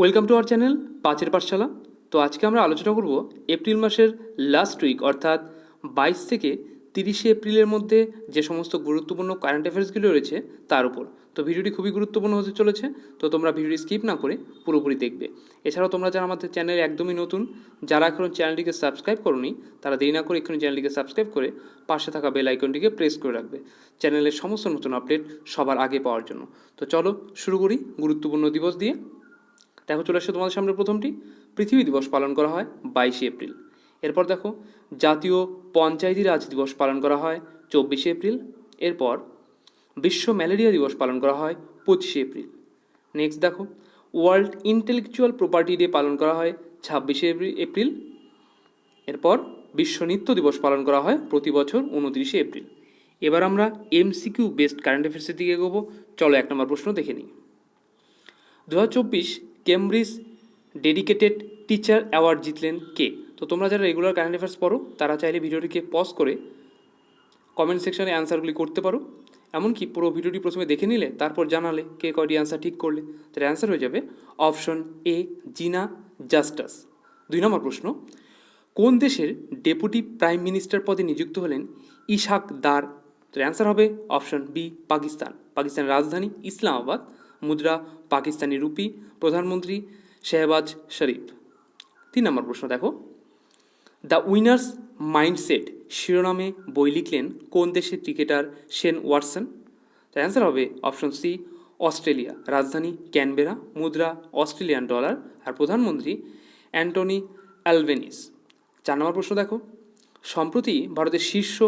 Welcome to our channel পাঁচের পাঠশালা তো আজকে আমরা আলোচনা করব এপ্রিল মাসের লাস্ট উইক অর্থাৎ বাইশ থেকে তিরিশে এপ্রিলের মধ্যে যে সমস্ত গুরুত্বপূর্ণ কারেন্ট অ্যাফেয়ার্সগুলো রয়েছে তার উপর। তো ভিডিওটি খুবই গুরুত্বপূর্ণ হতে চলেছে, তো তোমরা ভিডিওটি স্কিপ না করে পুরোপুরি দেখবে। এছাড়াও তোমরা যারা আমাদের চ্যানেলে একদমই নতুন, যারা এখন চ্যানেলটিকে সাবস্ক্রাইব করনি, তারা দেরি না করে এক্ষুনি চ্যানেলটিকে সাবস্ক্রাইব করে পাশে থাকা বেল আইকনটিকে প্রেস করে রাখবে চ্যানেলের সমস্ত নতুন আপডেট সবার আগে পাওয়ার জন্য। তো চলো শুরু করি গুরুত্বপূর্ণ দিবস দিয়ে। দেখো চলে আসছে তোমাদের সামনে প্রথমটি। পৃথিবী দিবস পালন করা হয় বাইশে এপ্রিল। এরপর দেখো, জাতীয় পঞ্চায়েতি রাজ দিবস পালন করা হয় চব্বিশে এপ্রিল। এরপর বিশ্ব ম্যালেরিয়া দিবস পালন করা হয় পঁচিশে এপ্রিল। নেক্সট দেখো ওয়ার্ল্ড ইন্টেলেকচুয়াল প্রপার্টি ডে পালন করা হয় ছাব্বিশে এপ্রিল। এরপর বিশ্ব নৃত্য দিবস পালন করা হয় প্রতি বছর উনত্রিশে এপ্রিল। এবার আমরা এমসিকিউ বেসড কারেন্ট অ্যাফেয়ার্সের দিকে এগোবো। চলো এক নম্বর প্রশ্ন দেখে নিই। দু হাজার চব্বিশ কেমব্রিজ ডেডিকেটেড টিচার অ্যাওয়ার্ড জিতলেন কে? তো তোমরা যারা রেগুলার কারেন্ট অ্যাফেয়ার্স পড়ো, তারা চাইলে ভিডিওটিকে পজ করে কমেন্ট সেকশনে অ্যান্সারগুলি করতে পারো। এমনকি পুরো ভিডিওটি প্রথমে দেখে নিলে, তারপর জানালে কে কয়টি অ্যান্সার ঠিক করলে। তার অ্যান্সার হয়ে যাবে অপশন এ জিনা জাস্টাস দুই নম্বর প্রশ্ন, কোন দেশের ডেপুটি প্রাইম মিনিস্টার পদে নিযুক্ত হলেন ইশাক দার? তার অ্যান্সার হবে অপশন বি পাকিস্তান। পাকিস্তানের রাজধানী ইসলামাবাদ। মুদ্রা পাকিস্তানি রুপি, প্রধানমন্ত্রী শেহবাজ শরীফ। তিন নম্বর প্রশ্ন দেখো। দ্য উইনার্স মাইন্ডসেট শিরোনামে বই লিখলেন কোন দেশের ক্রিকেটার শেন ওয়াটসন? তার অ্যান্সার হবে অপশন সি, অস্ট্রেলিয়া। রাজধানী ক্যানবেরা, মুদ্রা অস্ট্রেলিয়ান ডলার। আর প্রধানমন্ত্রী অ্যান্টনি অ্যালবেনিস চার নম্বর প্রশ্ন দেখো। সম্প্রতি ভারতের শীর্ষ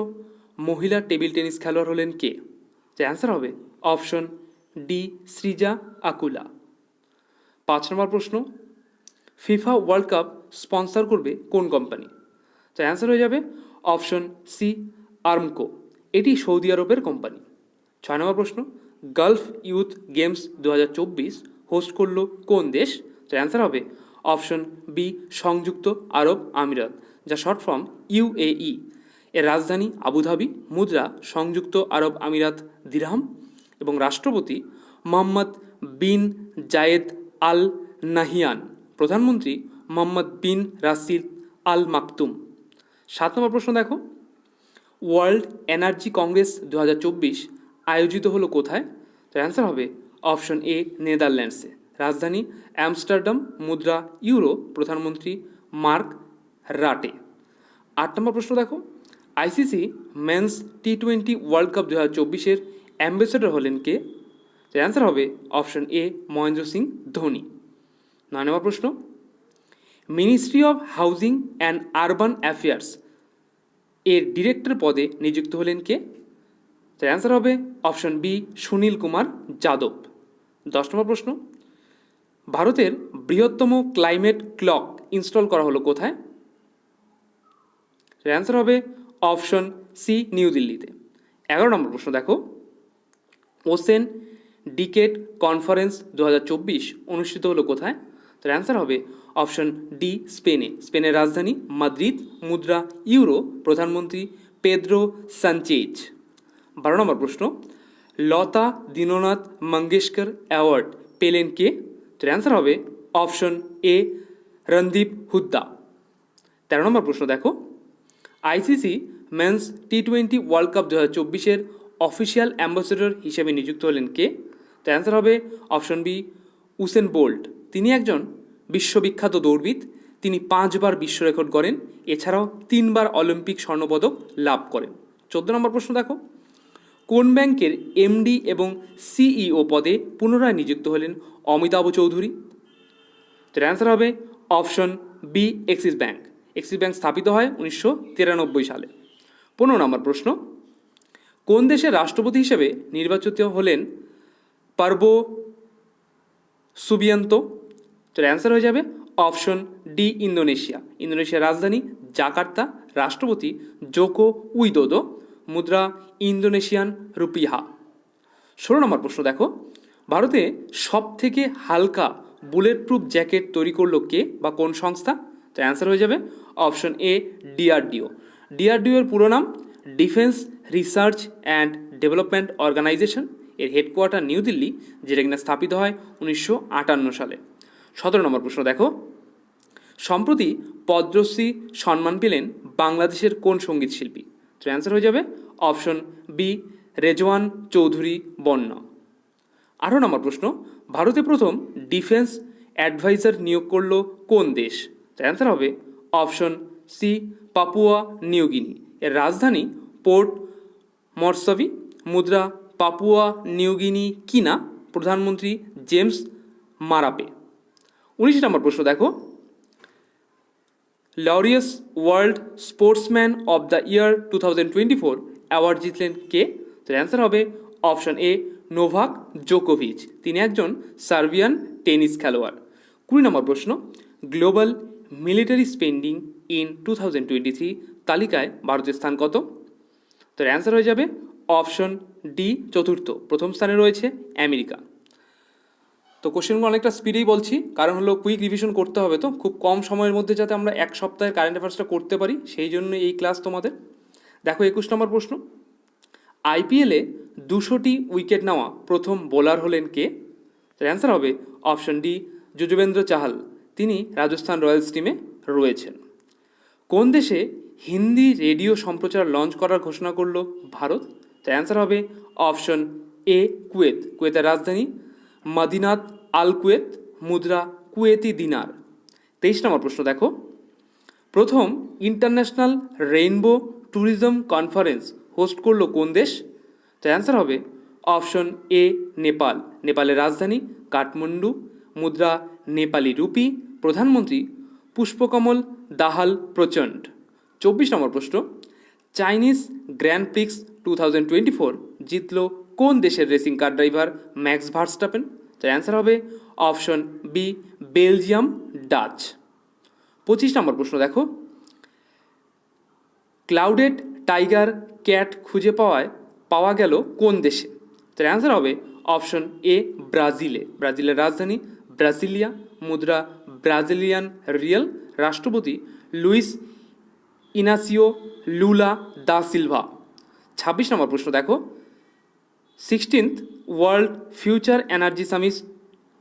মহিলা টেবিল টেনিস খেলোয়াড় হলেন কে? যার অ্যান্সার হবে অপশন ডি সৃজা আকুলা। পাঁচ নম্বর প্রশ্ন, ফিফা ওয়ার্ল্ড কাপ স্পন্সর করবে কোন কোম্পানি? তাই অ্যান্সার হয়ে যাবে অপশন সি, আর্মকো। এটি সৌদি আরবের কোম্পানি। ছয় নম্বর প্রশ্ন, গালফ ইউথ গেমস দু হাজার চব্বিশ হোস্ট করল কোন দেশ? তার অ্যান্সার হবে অপশন বি, সংযুক্ত আরব আমিরাত, যা শর্ট ফর্ম ইউএই এর রাজধানী আবুধাবি, মুদ্রা, সংযুক্ত আরব আমিরাত, দিরহাম। এবং রাষ্ট্রপতি মোহাম্মদ বিন জায়েদ আল নাহিয়ান প্রধানমন্ত্রী মোহাম্মদ বিন রাসিদ আল মাকতুম সাত নম্বর প্রশ্ন দেখো। ওয়ার্ল্ড এনার্জি কংগ্রেস দু হাজার চব্বিশ আয়োজিত হলো কোথায়? তার অ্যান্সার হবে অপশন এ, নেদারল্যান্ডসে। রাজধানী অ্যামস্টারডাম, মুদ্রা, ইউরো, প্রধানমন্ত্রী মার্ক রাটে। আট নম্বর প্রশ্ন দেখো। ICC, men's T twenty world cup দু হাজার চব্বিশের অ্যাম্বাসেডর হলেন কে? তার অ্যান্সার হবে অপশন এ মহেন্দ্র সিং ধোনি। নয় নম্বর প্রশ্ন। Ministry of housing and urban affairs এর ডিরেক্টর পদে নিযুক্ত হলেন কে? তার অ্যান্সার হবে অপশন বি সুনীল কুমার যাদব। দশ নম্বর প্রশ্ন। ভারতের বৃহত্তম ক্লাইমেট ক্লক ইনস্টল করা হলো কোথায়? অ্যান্সার হবে অপশন সি নিউ দিল্লিতে। এগারো নম্বর প্রশ্ন দেখো। ওসেন ডিকেট কনফারেন্স দু হাজার চব্বিশ অনুষ্ঠিত হলো কোথায়? তার অ্যান্সার হবে অপশন ডি স্পেনে। স্পেনের রাজধানী মাদ্রিদ, মুদ্রা ইউরো, প্রধানমন্ত্রী পেদ্রো সানচেজ। বারো নম্বর প্রশ্ন, লতা দীননাথ মঙ্গেশকর অ্যাওয়ার্ড পেলেন কে? তার অ্যান্সার হবে অপশন এ রণদীপ হুদ্দা তেরো নম্বর প্রশ্ন দেখো, ICC men's T twenty world cup দু হাজার চব্বিশের অফিসিয়াল অ্যাম্বাসেডর হিসেবে নিযুক্ত হলেন কে? তার অ্যান্সার হবে অপশন বি উসেন বোল্ট তিনি একজন বিশ্ববিখ্যাত দৌড়বিদ। তিনি পাঁচবার বিশ্ব রেকর্ড করেন এছাড়াও তিনবার অলিম্পিক স্বর্ণপদক লাভ করেন। চোদ্দ নম্বর প্রশ্ন দেখো। কোন ব্যাংকের এমডি এবং সিইও পদে পুনরায় নিযুক্ত হলেন অমিতাভ চৌধুরী? তার অ্যান্সার হবে option B Axis bank Axis bank স্থাপিত হয় উনিশশো তিরানব্বই সালে। পনেরো নম্বর প্রশ্ন। কোন দেশের রাষ্ট্রপতি হিসেবে নির্বাচিত হলেন? পার্বো সুবিয়ান্ত। তার অ্যান্সার হয়ে যাবে অপশন ডি ইন্দোনেশিয়া। ইন্দোনেশিয়ার রাজধানী জাকার্তা, রাষ্ট্রপতি জোকো উইদোদো। মুদ্রা ইন্দোনেশিয়ান রুপিহা। ষোলো নম্বর প্রশ্ন দেখো। ভারতে সব থেকে হালকা বুলেট প্রুফ জ্যাকেট তৈরি করল কে বা কোন সংস্থা? তো অ্যান্সার হয়ে যাবে অপশন এ ডিআরডিও ডিআরডিও এর পুরো নাম defence research and development organisation এর হেডকোয়ার্টার নিউ দিল্লি যেটা কিনা স্থাপিত হয় উনিশশো আটান্ন সালে। সতেরো নম্বর প্রশ্ন দেখো। সম্প্রতি পদ্মশ্রী সম্মান পেলেন বাংলাদেশের কোন সংগীত শিল্পী? তো অ্যান্সার হয়ে যাবে অপশন বি রেজওয়ান চৌধুরী বন্যা আঠারো নম্বর প্রশ্ন, ভারতে প্রথম ডিফেন্স অ্যাডভাইজার নিয়োগ করল কোন দেশ? তার অ্যান্সার হবে অপশন সি পাপুয়া নিউগিনি এর রাজধানী পোর্ট মরসবি মুদ্রা, পাপুয়া, নিউগিনি, কিনা, প্রধানমন্ত্রী জেমস মারাপে। উনিশ নম্বর প্রশ্ন দেখো। Laureus world sportsman of the year two thousand twenty four award জিতলেন কে? তো অ্যান্সার হবে অপশন এ নোভাক জোকোভিচ তিনি একজন সার্বিয়ান টেনিস খেলোয়াড়। কুড়ি নম্বর প্রশ্ন global military spending in two thousand twenty three তালিকায় ভারতের স্থান কত? তো অ্যান্সার হয়ে যাবে অপশন ডি চতুর্থ। প্রথম স্থানে রয়েছে আমেরিকা। তো কোশ্চেনগুলো অনেকটা স্পিডেই বলছি, কারণ হলো কুইক রিভিশন করতে হবে তো, খুব কম সময়ের মধ্যে যাতে আমরা এক সপ্তাহের কারেন্ট অ্যাফেয়ার্সটা করতে পারি, সেই জন্য এই ক্লাস তোমাদের। দেখো একুশ নম্বর প্রশ্ন। আইপিএলে দুশোটি উইকেট নেওয়া প্রথম বোলার হলেন কে? অ্যান্সার হবে অপশন ডি যুজবেন্দ্র চাহাল। তিনি রাজস্থান রয়্যালস টিমে রয়েছেন। কোন দেশে হিন্দি রেডিও সম্প্রচার লঞ্চ করার ঘোষণা করল ভারত। তার অ্যান্সার হবে অপশন এ কুয়েত কুয়েতের রাজধানী মাদিনাত আল কুয়েত, মুদ্রা কুয়েতি দিনার। তেইশ নম্বর প্রশ্ন দেখো। প্রথম international rainbow tourism conference host করল কোন দেশ? তো অ্যান্সার হবে অপশন এ নেপাল। নেপালের রাজধানী কাঠমান্ডু, মুদ্রা নেপালি রুপি প্রধানমন্ত্রী পুষ্পকমল দাহাল প্রচণ্ড। চব্বিশ নম্বর প্রশ্ন, Chinese Grand Prix two thousand twenty four জিতল কোন দেশের racing car driver Max Verstappen? তো অ্যান্সার হবে অপশন বি, বেলজিয়াম ডাচ। পঁচিশ নম্বর প্রশ্ন দেখো, ক্লাউডেড টাইগার ক্যাট খুঁজে পাওয়ায় পাওয়া গেল কোন দেশে? তার অ্যান্সার হবে অপশন এ, ব্রাজিলে। ব্রাজিলের রাজধানী ব্রাজিলিয়া মুদ্রা ব্রাজিলিয়ান রিয়েল রাষ্ট্রপতি Luiz Inacio Lula da Silva. ছাব্বিশ নম্বর প্রশ্ন, দেখো। Sixteenth world future energy summit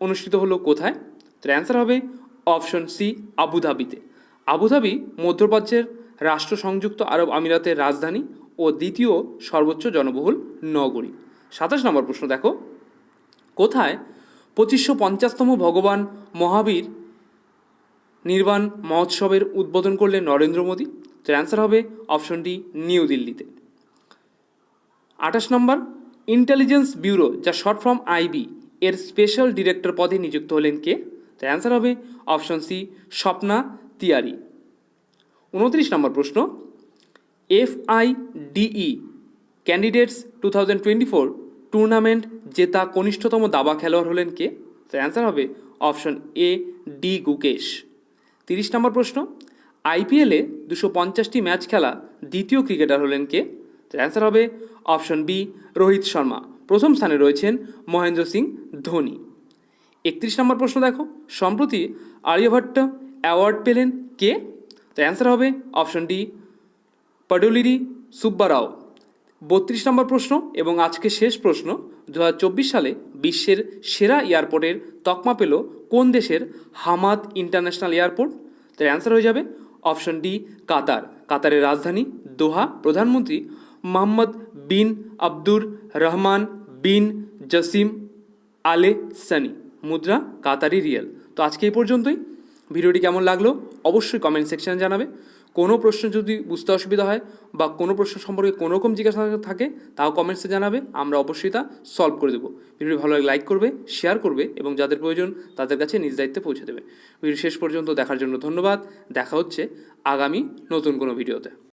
অনুষ্ঠিত হলো কোথায়? তার অ্যান্সার হবে অপশন সি আবুধাবিতে আবুধাবি মধ্যপ্রাচ্যের রাষ্ট্র সংযুক্ত আরব আমিরাতের রাজধানী ও দ্বিতীয় সর্বোচ্চ জনবহুল নগরী। সাতাশ নম্বর প্রশ্ন, দেখো। কোথায় পঁচিশশো পঞ্চাশতম ভগবান মহাবীর নির্বাণ মহোৎসবের উদ্বোধন করলেন নরেন্দ্র মোদী? তার অ্যান্সার হবে অপশন ডি নিউ দিল্লিতে আঠাশ নম্বর ইন্টেলিজেন্স ব্যুরো যা শর্ট ফর্ম আইবি এর স্পেশাল ডিরেক্টর পদে নিযুক্ত হলেন কে? তার অ্যান্সার হবে অপশন সি স্বপ্না তিয়ারি। উনত্রিশ নম্বর প্রশ্ন F I D E candidates two thousand twenty four tournament জেতা কনিষ্ঠতম দাবা খেলোয়াড় হলেন কে? তার অ্যান্সার হবে অপশন এ ডি গুকেশ। তিরিশ নম্বর প্রশ্ন আইপিএলে দুশো পঞ্চাশটি ম্যাচ খেলা দ্বিতীয় ক্রিকেটার হলেন কে? অ্যান্সার হবে অপশন বি রোহিত শর্মা। প্রথম স্থানে রয়েছেন মহেন্দ্র সিং ধোনি। একত্রিশ নম্বর প্রশ্ন দেখো। সম্প্রতি আর্যভট্ট অ্যাওয়ার্ড পেলেন কে? তার অ্যান্সার হবে অপশন ডি পডুলিরি সুব্বারাও। বত্রিশ নম্বর প্রশ্ন এবং আজকে শেষ প্রশ্ন। দু হাজার চব্বিশ সালে বিশ্বের সেরা এয়ারপোর্টের তকমা পেল কোন দেশের হামাদ ইন্টারন্যাশনাল এয়ারপোর্ট? তার অ্যান্সার হয়ে যাবে অপশন ডি, কাতার। কাতারের রাজধানী দোহা। প্রধানমন্ত্রী মোহাম্মদ বিন আব্দুর রহমান বিন জসিম আলে সানি মুদ্রা কাতারি রিয়েল। তো আজকে এই পর্যন্তই। ভিডিওটি কেমন লাগল? অবশ্যই কমেন্ট সেকশানে জানাবে। কোনো প্রশ্ন যদি বুঝতে অসুবিধা হয় বা কোনো প্রশ্ন সম্পর্কে কোনো রকম জিজ্ঞাসা থাকে, তাও কমেন্টসে জানাবে, আমরা অবশ্যই তা সলভ করে দেবো। ভিডিওটি ভালো লাগে লাইক করবে শেয়ার করবে এবং যাদের প্রয়োজন তাদের কাছে নিজ দায়িত্বে পৌঁছে দেবে। ভিডিও শেষ পর্যন্ত দেখার জন্য ধন্যবাদ। দেখা হচ্ছে আগামী নতুন কোনো ভিডিওতে।